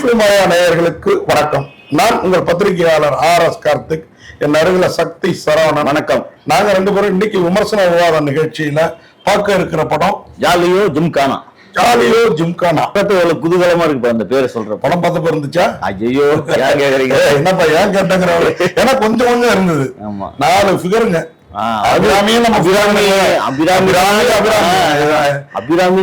ஃபிலிமாயா நேயர்களுக்கு வணக்கம். நான் உங்கள் பத்திரிகையாளர் ஆர் எஸ் கார்த்திக். என் அருகில சக்தி சரவணன். வணக்கம். நாங்க ரெண்டு பேரும் இன்னைக்கு விமர்சன விவாத நிகழ்ச்சியில பார்க்க இருக்கிற படம் ஜாலியோ ஜிம்கானா. ஜாலியோ ஜிம்கானா. பக்கத்து குதூகலமா இருக்கு அந்த பேரை சொல்ற படம். பார்த்த இருந்துச்சா ஐயோ கேக்குறீங்க? ஏய், என்னப்பா ஏன் கேட்டங்கிற ஏன்னா கொஞ்சம் கொஞ்சம் இருந்தது. ஆமா. நாலு ஃபிகருங்க ஆ, அபிராமியும் நம்ம அபிராமி அபிராமி. அபிராமி, அபிராமி. அபிராமி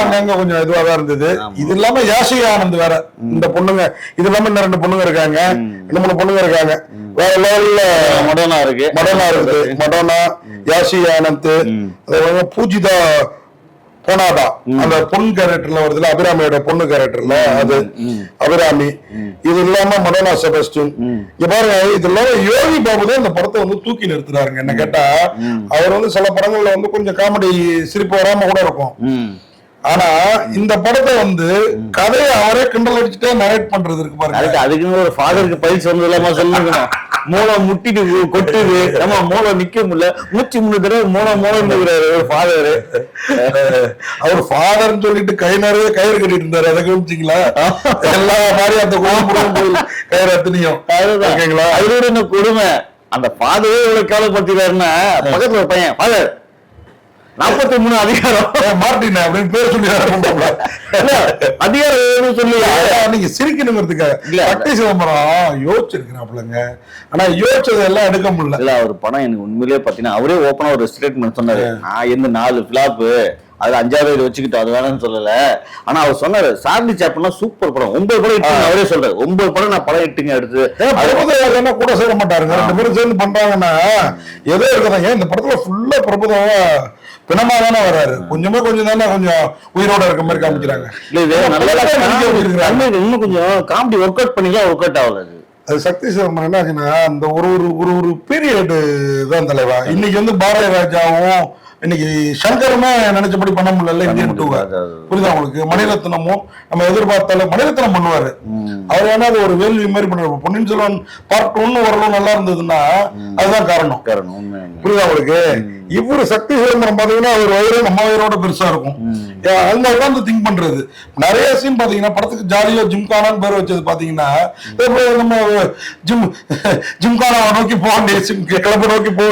அங்கங்க கொஞ்சம் இதுவா தான் இருந்தது. இது இல்லாம யாஷி ஆனந்த் வேற. இந்த பொண்ணுங்க இது இல்லாம இன்னும் ரெண்டு பொண்ணுங்க இருக்காங்க. ரெண்டு மூணு பொண்ணுங்க இருக்காங்க. வேற லெவல்ல மொடனா இருக்கு. மடோனா இருக்குது மடோனா யாஷி ஆனந்த் பூஜிதா போனாதா. அந்த பொன் கேரக்டர்ல வருதுல அபிராமியோட பொண்ணு கேரக்டர்ல அது அபிராமி. இது இல்லாம மடோனா செபஸ்டின் இங்க பாருங்க இது இல்லாம யோகி பாபு தான் இந்த படத்தை வந்து தூக்கி நிறுத்துறாருங்க. என்ன கேட்டா அவர் வந்து சில படங்கள்ல வந்து கொஞ்சம் காமெடி சிரிப்பு வராம கூட இருக்கும். ஆனா இந்த படத்தை வந்து கதையை அவரே கிண்டல் அடிச்சுட்டே நரேட் பண்றது இருக்கு பாருங்க. அதுக்கு அதுக்குன்னு ஒரு ஃபாதருக்கு பயிற்சி வந்து இல்லாம சொல்லுங்க மூளை முட்டிட்டு கொட்டுது. நம்ம மூளை நிக்க முடியல. மூச்சு தடவை மூளை மூளை நிற்கிறாரு ஒரு ஃபாதரு அவர் ஃபாதர்னு சொல்லிட்டு கை நிறைய கயிறு கட்டிட்டு இருந்தாரு. அதை கவனிச்சிங்களா? எல்லா மாதிரி அந்த கோயில் கயிறு அத்தனையும் ஓகேங்களா? அதோட என்ன கொடுமை அந்த ஃபாதரே இவ்வளவு கேவலப்படுத்திடுறாருன்னா பக்கத்துல ஒரு பையன் ஃபாதர் நாற்பத்தி மூணு அதிகாரம். ஏன் மார்ட்டின் அப்படின்னு பேர் சொல்லி அதிகாரம் சொல்லி நீங்க சிரிக்கணுங்கிறதுக்காக. பட்டி சிதம்பரம் யோசிச்சிருக்கிறாப்புலங்க ஆனா யோசிச்சது எல்லாம் எடுக்க முடியல. இல்ல அவர் படம் எனக்கு உண்மையிலேயே பாத்தீங்கன்னா அவரே ஓப்பனா ஒரு ஸ்டேட்மெண்ட் சொன்னாரு. நான் எந்த நாலு பிளாப்பு அது அஞ்சாவது இது வச்சுக்கிட்டோம் அது வேணும்னு சொல்லல. ஆனா அவர் சொன்னாரு சார்லி சாப்னா சூப்பர் படம். ஒன்பது படம் இட்டுங்க அவரே சொல்றாரு. ஒன்பது படம் நான் படம் இட்டுங்க எடுத்து என்ன கூட சேர மாட்டாருங்க. ரெண்டு பேரும் சேர்ந்து பண்றாங்கன்னா ஏதோ இருக்குதா ஏன் இந்த படத்துல ஃபுல்லா பிரபுதேவா பிணமா தானே வர்றாரு. கொஞ்சமே கொஞ்சம் தானே கொஞ்சம் உயிரோட இருக்க மாதிரி காமிக்கிறாங்க. இன்னும் கொஞ்சம் காமெடி ஒர்க் அவுட் பண்ணிக்கலாம் ஒர்க் அவுட் ஆகல அது. சக்தி சிதம்பரம் என்ன ஆச்சுன்னா அந்த ஒரு ஒரு ஒரு ஒரு பீரியட் தான் தலைவா. இன்னைக்கு வந்து பாரதி ராஜாவும் இன்னைக்கு சங்கருமே நினைச்சபடி பண்ண முடியல இந்தியன் டூ புரியுதா உங்களுக்கு? மணிரத்னமும் நம்ம எதிர்பார்த்தால மணிரத்னம் பண்ணுவாரு. அவர் ஏன்னா அது ஒரு வேள்வி மாதிரி பண்ணுவாரு. பொன்னியின் செல்வன் பார்ட் ஒன்னு ஓரளவு நல்லா இருந்ததுன்னா அதுதான் காரணம். புரியுதா உங்களுக்கு? இவரு சக்தி சிதம்பரம் பாத்தீங்கன்னா அவர் வயிறு நம்ம வயிறோட பெருசா இருக்கும். அவங்க உட்காந்து திங்க் பண்றது. நிறைய சீன் பாத்தீங்கன்னா படத்துக்கு ஜாலியோ ஜிம்கானான்னு பேர் வச்சது பாத்தீங்கன்னா நம்ம ஜிம் ஜிம்கானாவை நோக்கி போக வேண்டிய கிளம்ப நோக்கி போக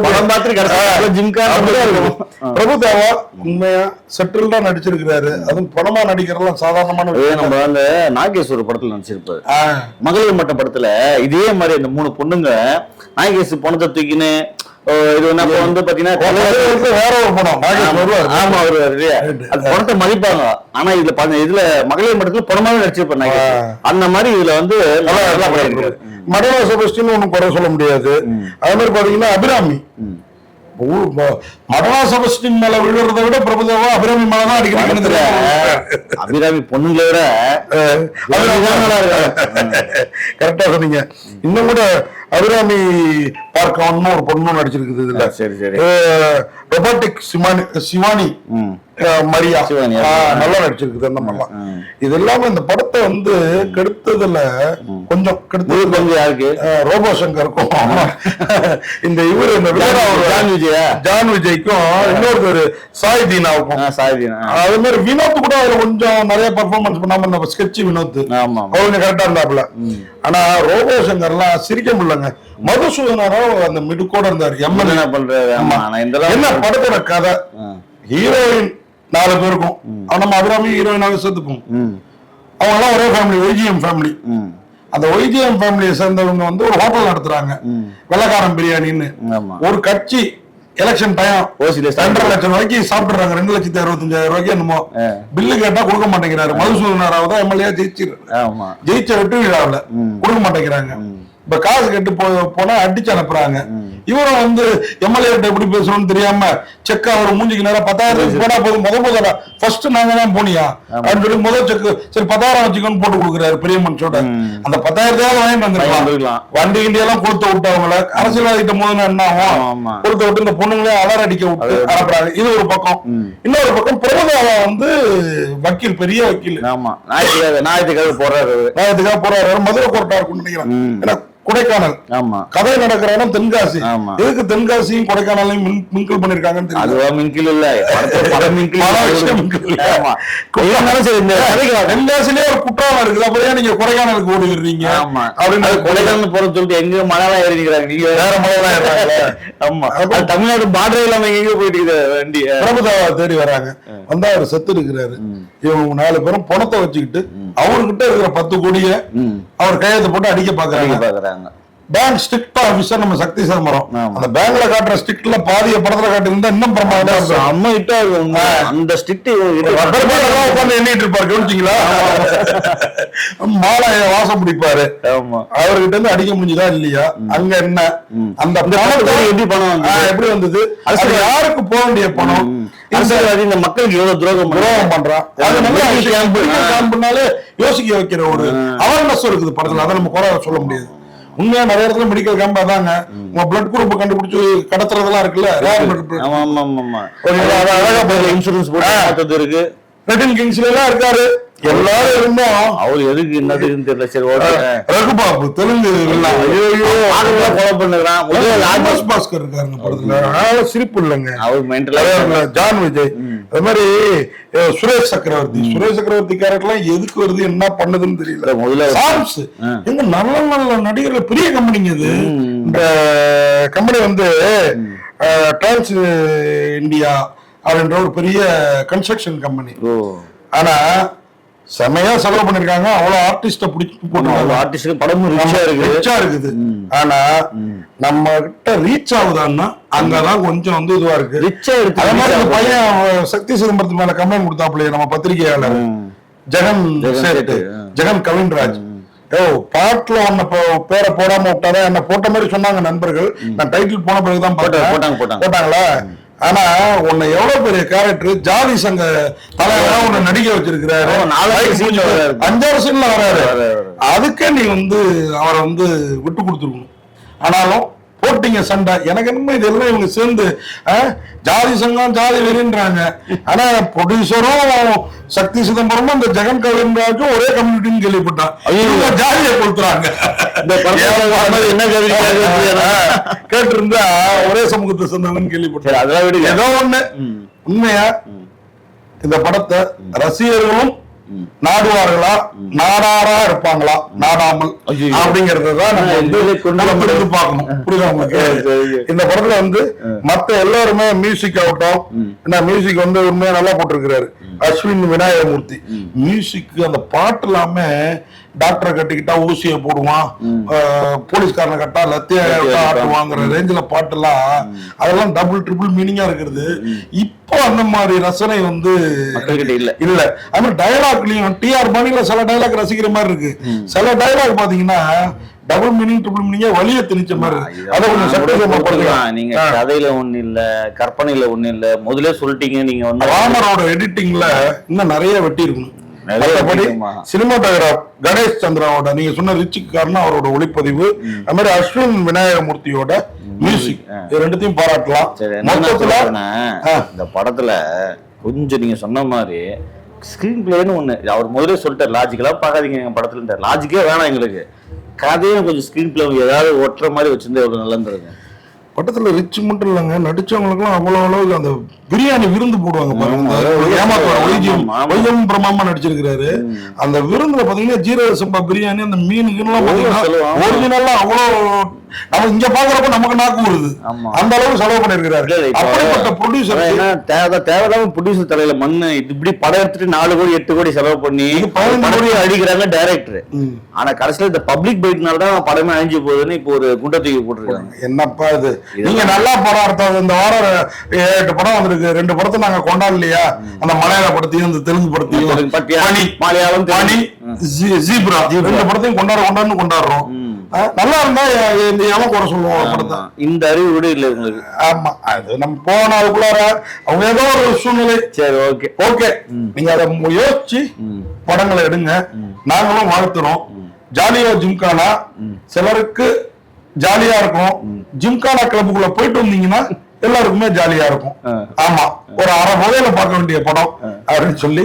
ஜிம்கானா. இருக்கும். பிரபுதேவா உண்மையா செட்டில்டா நடிச்சிருக்கிறாரு. அதுவும் படமா நடிக்கிறதெல்லாம் சாதாரணமான அதே நம்ம அந்த நாகேஸ்வர படத்துல நடிச்சிருப்பாரு. மகளிர் மட்ட படத்துல இதே மாதிரி இந்த மூணு பொண்ணுங்க நாகேஷ் பணத்தை தூக்கின்னு இது அப்ப வந்து பாத்தீங்கன்னா வேற ஒரு படம். ஆமா வருவாரு. இல்லையா? அது பணத்தை மதிப்பாங்க. ஆனா இதுல பாருங்க இதுல மகளிர் மட்டத்துல படமாவே நடிச்சிருப்பாரு நாகேஷ் அந்த மாதிரி இதுல வந்து மடவா செபஸ்டின் ஒண்ணும் குறை சொல்ல முடியாது. அதே மாதிரி பாத்தீங்கன்னா அபிராமி. மடவா செபஸ்டின் மேல விழுறதை விட பிரபுதேவா அபிராமி மேலதான் அடிக்கடி அபிராமி பொண்ணுங்களை விட. கரெக்டா சொன்னீங்க. இன்னும் கூட அபிராமி பார்க்கவன்னு ஒரு பொண்ணு நடிச்சிருக்குது இதுல. சரி சரி. ரொபாட்டிக் சிவானி. சிவானி மரியா. நல்லா நடிச்சிருக்குது அந்த மாதிரிலாம். இது இல்லாம இந்த படத்தை வந்து கெடுத்ததுல கொஞ்சம் கெடுத்தது பங்கு யாருக்கு? ரோபோ சங்கருக்கும். இந்த இவரு ஜான் விஜயா? ஜான் விஜய்க்கும் இன்னொருத்தர் சாய் தீனாவுக்கும். ஆ, சாரதினா அதே மாதிரி வினோத் கூட அதுல கொஞ்சம் நிறைய பெர்ஃபார்மன்ஸ் பண்ணாம நம்ம ஸ்கெட்ச் வினோத். அவர் கொஞ்சம் கரெக்டா இருந்தாப்ல ஆனா ரோபோ சங்கர்லாம் சிரிக்க முடியலங்க. மதுசூதனாராவ் அந்த மிடுக்கோட இருந்தாரு எம்எல்ஏ என்ன அளவு- என்ன படத்தோட கதை. ஹீரோயின் நாலு பேருக்கும் ஆனா நம்ம அபிராமி ஹீரோயினாவே சேர்த்துப்போம். அவங்க எல்லாம் ஒரே ஃபேமிலி ஒய்ஜிஎம் ஃபேமிலி அந்த ஒய்ஜிஎம் ஃபேமிலியை சேர்ந்தவங்க வந்து ஒரு ஹோட்டல் நடத்துறாங்க. வெள்ளக்காரன் பிரியாணின்னு. ஒரு கட்சி எலெக்ஷன் டைம் ரெண்டரை லட்சம் ரூபாய்க்கு சாப்பிடுறாங்க. ரெண்டு லட்சத்தி அறுபத்தஞ்சாயிரம் ரூபாய்க்கு என்னமோ. பில்லு கேட்டா கொடுக்க மாட்டேங்கிறாரு. மதுசூதனாராவ் தான் எம்எல்ஏ ஜெயிச்சிரு. ஜெயிச்ச வெட்டு விழாவில் கொடுக்க மாட்டேங்கிறாங்க. இப்ப காசு கட்டு போ போனா அடிச்சு அனுப்புறாங்க. இவரும் வந்து எம்எல்ஏ எப்படி பேசணும்னு தெரியாம செக் அவர் மூஞ்சிக்கு நேரம் பத்தாயிரம் போனா போதும். முத முதல்ல ஃபர்ஸ்ட் நாங்க தான் போனியா? அப்படின்னு சொல்லி முதல் செக் சரி பத்தாயிரம் வச்சுக்கோன்னு போட்டு கொடுக்குறாரு பெரிய மனுஷோட. அந்த பத்தாயிரத்தையாவது வாங்கிட்டு வந்துருக்கலாம். வண்டி கிண்டி எல்லாம் கொடுத்து விட்டவங்கள. அரசியல்வாதிட்ட போது என்ன ஆகும். கொடுத்து விட்டு இந்த பொண்ணுங்களே அலர் அடிக்க விட்டு அனுப்புறாங்க. இது ஒரு பக்கம். இன்னொரு பக்கம் பிரபுதாவா வந்து வக்கீல் பெரிய வக்கீல். ஆமா. ஞாயிற்றுக்கிழமை ஞாயிற்றுக்கிழமை. நான் இதுக்காக போறாரு மதுரை கோர்ட்டா இருக்கும்னு நினைக்கிறேன். கொடைக்கானல். ஆமா. கதை நடக்கிற இடம் தென்காசி. ஆமா. எதுக்கு தென்காசியும் கொடைக்கானலையும் மின் மின்கிள் பண்ணிருக்காங்கன்னு அதுவா மின்கில் இல்ல. மின்கில் மின்கில். தென்காசிலே ஒரு குற்றம் இருக்குது. ஏன் நீங்க கொடைக்கானலுக்கு ஓடிடுறீங்க? ஆமா. அப்படின்னு கொடைக்கானல் போற சொல்லிட்டு எங்க மலையாளம் ஏறி நிக்கிறாங்க நீங்க வேற ஏறுறாங்களே. ஆமா. தமிழ்நாடு பார்டர் இல்லாம எங்க போயிட்டு இருக்குது வண்டி. பிரபுதாவா தேடி வராங்க. வந்தா அவர் செத்து இருக்கிறாரு இவங்க நாலு பேரும் பணத்தை வச்சுக்கிட்டு அவர்கிட்ட இருக்கிற பத்து கோடிய அவர் கையெழுத்து போட்டு அடிக்க பாக்குறாங்க. பாக்குறாங்க. பேங்க் ஸ்ட்ரிக்ட் ஆபீசர் நம்ம சக்தி சம்பரம் ஆமா. அந்த பேங்க்ல காட்டுற ஸ்ட்ரிக்ட்ல பாதிய படத்துல காட்டியிருந்தா இன்னும் பிரமாதமா ஹிட்டா இருக்கும். அந்த ஸ்ட்ரிக்ட் உட்கார்ந்து எண்ணிட்டு இருப்பாரு கவனிச்சீங்களா? மாலை வாசம் பிடிப்பாரு. அவர்கிட்ட இருந்து அடிக்க முடிஞ்சுதா இல்லையா? அங்க என்ன? அந்த எப்படி பணம் எப்படி வந்தது? அது யாருக்கு போக வேண்டிய பணம்? இந்த மக்களுக்கு எவ்வளவு துரோகம் துரோகம் பண்றான் யோசிக்க வைக்கிற ஒரு அவேர்னஸ் இருக்குது படத்துல. அதை நம்ம குறை சொல்ல முடியாது. உண்மையா நிறைய இடத்துல மெடிக்கல் கேம்ப் அதாங்க. உங்க பிளட் குரூப் கண்டுபிடிச்சு கடத்துறதெல்லாம் இருக்குல்ல அழகா இன்சூரன்ஸ் போட்டு இருக்கு. ரெட்டின் கிங்ஸ்ல எல்லாம் இருக்காரு. எல்லாரும் இருந்தோம். அவர் எதுக்கு என்னதுன்னு தெரியல சரி ஓகே. ரகுபாபு தெலுங்கு. ஆளுங்களை கொலை பண்ணுறான் ராஜேஷ் பாஸ்கர் இருக்காருங்க படத்துல. சிரிப்பு இல்லைங்க. அவர் மென்டலா ஜான் விஜய். அது மாதிரி சுரேஷ் சக்கரவர்த்தி. சுரேஷ் சக்கரவர்த்தி கேரக்டர்லாம் எதுக்கு வருது என்ன பண்ணுதுன்னு தெரியல. முதல்ல சாம்ஸ் எங்க நல்ல நல்ல நடிகர்கள் பெரிய கம்பெனிங்க இது. இந்த கம்பெனி வந்து டிரான்ஸ் இந்தியா அப்படின்ற ஒரு பெரிய கன்ஸ்ட்ரக்ஷன் கம்பெனி ஆனா செமையா செலவு பண்ணிருக்காங்க. அவ்வளவு ஆர்டிஸ்ட பிடிச்சி போட்டு ஆர்டிஸ்ட் படமும் ரிச்சா இருக்கு ரிச்சா இருக்குது. ஆனா நம்ம கிட்ட ரீச் ஆகுதான்னா அங்கதான் கொஞ்சம் வந்து இதுவா இருக்கு. ரிச்சா இருக்கு அதே மாதிரி இந்த பையன் சக்தி சிதம்பரத்து மேல கம்ப்ளைண்ட் கொடுத்தாப்புலையே நம்ம பத்திரிகையாளர். ஜெகன் சேட்டு. ஜெகன் கவின்ராஜ். ஓ பாட்டுல உன்னை பேரை போடாம விட்டாதான் என்ன போட்ட மாதிரி சொன்னாங்க நண்பர்கள். நான் டைட்டில் போன பிறகுதான் போட்டாங்க. போட்டாங்களா? ஆனா உன்னை எவ்வளவு பெரிய கேரக்டர் ஜாதி சங்க தலைவரா உன்னை நடிக்க வச்சிருக்கிறாரு ஆமா, நாலாவது scene ல வராரு. அஞ்சாவது சீன்ல வராரு வராரு. அதுக்கே நீ வந்து அவரை வந்து விட்டு கொடுத்துருக்கணும் ஆனாலும் போட்டீங்க சண்டை. எனக்கு என்னமோ இதெல்லாம் இவங்க சேர்ந்து ஜாதி சங்கம் ஜாதி வெறின்றாங்க. ஆனா ப்ரொடியூசரும் சக்தி சிதம்பரமும் அந்த ஜெகன் கவின்ராஜும் ஒரே கம்யூனிட்டின்னு கேள்விப்பட்டான். ஜாதியை கொடுத்துறாங்க இந்த என்ன கேட்டிருந்தா ஒரே சமூகத்தை சேர்ந்தவங்கன்னு சரி கேள்விப்பட்டேன் அதெல்லாம் ஏதோ ஒண்ணு. உண்மையா? இந்த படத்தை ரசிகர்களும் நாடுவார்களா? நாடாரா இருப்பாங்களா? நாடாமல் நம்ம வந்து பார்க்கணும். புரியுதா உங்களுக்கு? சரி. இந்த படத்துல வந்து மத்த எல்லாருமே மியூசிக் ஆகட்டும். என்ன மியூசிக் வந்து உண்மையா நல்லா போட்டிருக்கிறாரு. அஸ்வின் விநாயகமூர்த்தி. மியூசிக் அந்த பாட்டு எல்லாமே டாக்டரை கட்டிக்கிட்டா ஊசியை போடுவான். போலீஸ்காரனை கட்டா லத்திய ஆட்டுவாங்கிற ரேஞ்சில பாட்டுலாம் அதெல்லாம் டபுள் ட்ரிபிள் மீனிங்கா இருக்கிறது. இப்போ அந்த மாதிரி ரசனை வந்து இல்ல. இல்ல. அது மாதிரி டயலாக்லயும் டிஆர் பாணியில சில டயலாக் ரசிக்கிற மாதிரி இருக்கு. சில டயலாக் பாத்தீங்கன்னா டபுள் மீனிங் ட்ரிபிள் மீனிங்கா வழிய திணிச்ச மாதிரி அதை கொஞ்சம் சட்டமா. நீங்க கதையில ஒண்ணு இல்ல கற்பனையில ஒண்ணு இல்ல முதல்ல சொல்லிட்டீங்க நீங்க வந்து ராமரோட எடிட்டிங்ல இன்னும் நிறைய வெட்டி இருக்கணும். மற்றபடி? சினிமாட்டோகிராஃப் கணேஷ் சந்திராவோட நீங்க சொன்ன ரிச்சிக்கு காரணம் அவரோட ஒளிப்பதிவு அது மாதிரி அஸ்வின் விநாயகமூர்த்தியோட மியூசிக். இது ரெண்டுத்தையும் பாராட்டலாம். மொத்தத்துல. இந்த படத்துல கொஞ்சம் நீங்க சொன்ன மாதிரி ஸ்கிரீன் பிளேன்னு ஒண்ணு அவர் முதல்ல சொல்லிட்டார் லாஜிக்கலா பார்க்காதீங்க எங்க படத்துல லாஜிக்கே வேணாம் எங்களுக்கு. கதையும் கொஞ்சம் ஸ்கிரீன் பிளே ஏதாவது ஒட்டுற மாதிரி வச்சிருந்தா எவ்வளவு நல்லா இருந்திருக்கும் படத்துல ரிச் மட்டும் இல்லைங்க. நடிச்சவங்களுக்குலாம் அவ்வளவு அளவுக்கு அந்த பிரியாணி விருந்து போடுவாங்க பாருங்க. ஏமாத்துவார் வைத்தியம் பிரமாமா நடிச்சிருக்கிறாரு. அந்த விருந்துல பாத்தீங்கன்னா ஜீரக சம்பா பிரியாணி அந்த சொல்லுவாங்க. ஒரிஜினலா அவ்வளவு நம்ம இங்க பாக்குறப்ப நமக்கு நாக்கு வருது. அந்த அளவுக்கு செலவு பண்ணிருக்கிறாரு அப்படிப்பட்ட ப்ரொடியூசர் தேவை தேவையில்லாம ப்ரொடியூசர் தலையில மண்ணு இப்படி படம் எடுத்துட்டு நாலு கோடி எட்டு கோடி செலவு பண்ணி பதினஞ்சு படத்தை அடிக்கிறாங்க டைரக்டர் ஆனா கடைசியில இந்த பப்ளிக் பைட்னால தான் படமே அழிஞ்சு போகுதுன்னு இப்போ ஒரு குண்டை தூக்கி போட்டுருக்காங்க. என்னப்பா இது? நீங்க நல்லா படம் எடுத்தது இந்த வாரம் எட்டு படம் வந்திருக்கு. ரெண்டு படத்தை நாங்க கொண்டாடலையா? அந்த மலையாள படத்தையும். இந்த தெலுங்கு. படத்தையும் மலையாளம், ஜீப்ரா. ரெண்டு படத்தையும் கொண்டாட கொண்டாடுன்னு கொண்டாடுறோம். நல்லா இருந்தா இந்த எவன் குறை சொல்லுவோம் படத்தை இந்த அறிவு கூட இல்ல உங்களுக்கு ஆமா அது நம்ம போன அதுக்குள்ளார அவங்க ஏதோ ஒரு சூழ்நிலை. சரி ஓகே. ஓகே. நீங்க அதை யோசிச்சு படங்களை எடுங்க. நாங்களும் வாழ்த்துறோம். ஜாலியா ஜிம்கானா சிலருக்கு ஜாலியா இருக்கும். ஜிம்கானா கிளப்புக்குள்ள போயிட்டு வந்தீங்கன்னா எல்லாருக்குமே ஜாலியா இருக்கும். ஆமா ஒரு அரை முதல்ல பார்க்க வேண்டிய படம் அப்படின்னு சொல்லி